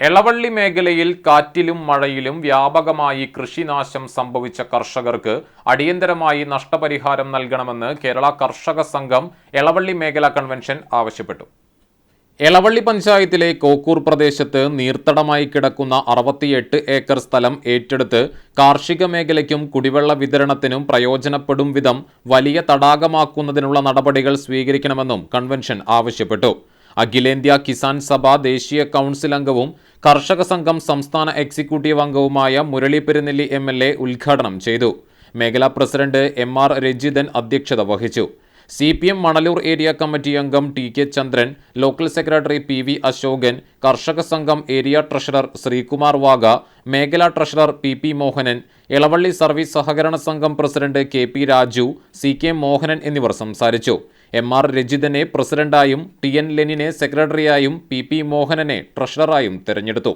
എളവള്ളി മേഖലയിൽ കാറ്റിലും മഴയിലും വ്യാപകമായി കൃഷിനാശം സംഭവിച്ച കർഷകർക്ക് അടിയന്തരമായി നഷ്ടപരിഹാരം നൽകണമെന്ന് കേരള കർഷക സംഘം എളവള്ളി മേഖലാ കൺവെൻഷൻ ആവശ്യപ്പെട്ടു. എളവള്ളി പഞ്ചായത്തിലെ കോക്കൂർ പ്രദേശത്ത് നീർത്തടമായി കിടക്കുന്ന അറുപത്തിയെട്ട് ഏക്കർ സ്ഥലം ഏറ്റെടുത്ത് കാർഷിക മേഖലയ്ക്കും കുടിവെള്ള വിതരണത്തിനും പ്രയോജനപ്പെടും വിധം വലിയ തടാകമാക്കുന്നതിനുള്ള നടപടികൾ സ്വീകരിക്കണമെന്നും കൺവെൻഷൻ ആവശ്യപ്പെട്ടു. അഖിലേന്ത്യാ കിസാൻ സഭ ദേശീയ കൗൺസിൽ അംഗവും കർഷക സംഘം സംസ്ഥാന എക്സിക്യൂട്ടീവ് അംഗവുമായ മുരളി പെരുന്നെല്ലി എം ഉദ്ഘാടനം ചെയ്തു. മേഖലാ പ്രസിഡന്റ് എം ആർ രജിതൻ അധ്യക്ഷത വഹിച്ചു. C P M Manalur area committee അംഗം T K Chandran local secretary P V Ashokan കർഷക സംഘം ഏരിയ ട്രഷറർ ശ്രീകുമാർ വാഗ മേഖലാ treasurer P P Mohanan Elavally service സഹകരണ സംഘം president K P Raju C K Mohanan എന്നിവർ സംസാരിച്ചു. എം ആർ രജിതനെ പ്രസിഡന്റായും ടി എൻ ലെനിനെ സെക്രട്ടറിയായും പി പി മോഹനനെ ട്രഷററായും തെരഞ്ഞെടുത്തു.